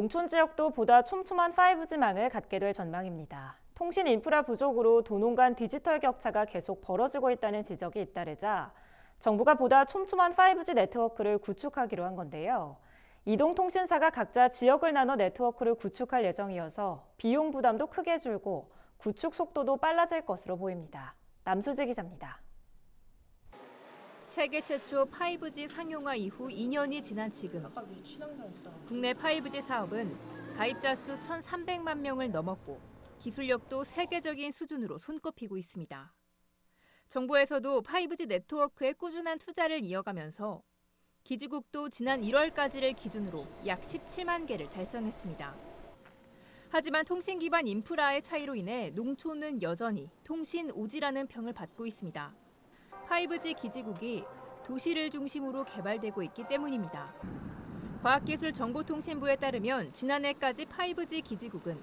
농촌 지역도 보다 촘촘한 5G망을 갖게 될 전망입니다. 통신 인프라 부족으로 도농 간 디지털 격차가 계속 벌어지고 있다는 지적이 잇따르자 정부가 보다 촘촘한 5G 네트워크를 구축하기로 한 건데요. 이동통신사가 각자 지역을 나눠 네트워크를 구축할 예정이어서 비용 부담도 크게 줄고 구축 속도도 빨라질 것으로 보입니다. 남수지 기자입니다. 세계 최초 5G 상용화 이후 2년이 지난 지금 국내 5G 사업은 가입자 수 1,300만 명을 넘었고 기술력도 세계적인 수준으로 손꼽히고 있습니다. 정부에서도 5G 네트워크에 꾸준한 투자를 이어가면서 기지국도 지난 1월까지를 기준으로 약 17만 개를 달성했습니다. 하지만 통신 기반 인프라의 차이로 인해 농촌은 여전히 통신 오지라는 평을 받고 있습니다. 5G 기지국이 도시를 중심으로 개발되고 있기 때문입니다. 과학기술정보통신부에 따르면 지난해까지 5G 기지국은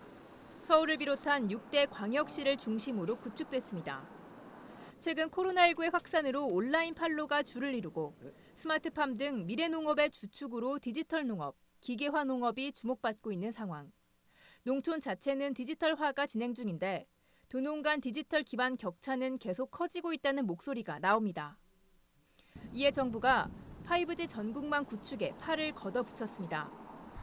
서울을 비롯한 6대 광역시를 중심으로 구축됐습니다. 최근 코로나19의 확산으로 온라인 판로가 줄을 이루고 스마트팜 등 미래농업의 주축으로 디지털 농업, 기계화 농업이 주목받고 있는 상황. 농촌 자체는 디지털화가 진행 중인데 도농 간 디지털 기반 격차는 계속 커지고 있다는 목소리가 나옵니다. 이에 정부가 5G 전국망 구축에 팔을 걷어붙였습니다.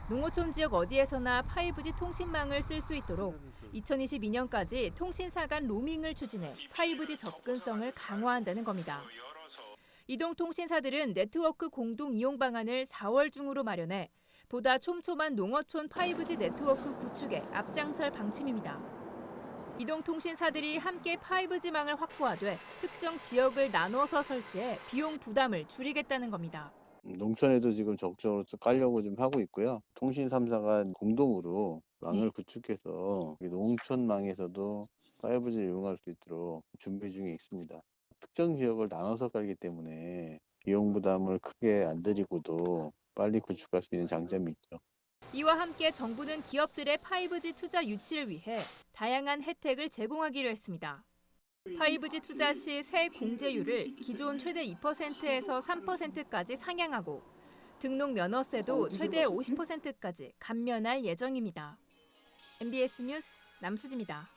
농어촌 지역 어디에서나 5G 통신망을 쓸 수 있도록 2022년까지 통신사 간 로밍을 추진해 5G 접근성을 강화한다는 겁니다. 이동 통신사들은 네트워크 공동 이용 방안을 4월 중으로 마련해 보다 촘촘한 농어촌 5G 네트워크 구축에 앞장설 방침입니다. 이동통신사들이 함께 5G망을 확보하되 특정 지역을 나눠서 설치해 비용 부담을 줄이겠다는 겁니다. 농촌에도 지금 좀 깔려고 좀 하고 있고요. 통신 3사가 공동으로 망을 구축해서 이 농촌망에서도 5G를 이용할 수 있도록 준비 중에 있습니다. 특정 지역을 나눠서 깔기 때문에 비용 부담을 크게 안 들이고도 빨리 구축할 수 있는 장점이 있죠. 이와 함께 정부는 기업들의 5G 투자 유치를 위해 다양한 혜택을 제공하기로 했습니다. 5G 투자 시 세 공제율을 기존 최대 2%에서 3%까지 상향하고 등록 면허세도 최대 50%까지 감면할 예정입니다. MBS 뉴스 남수지입니다.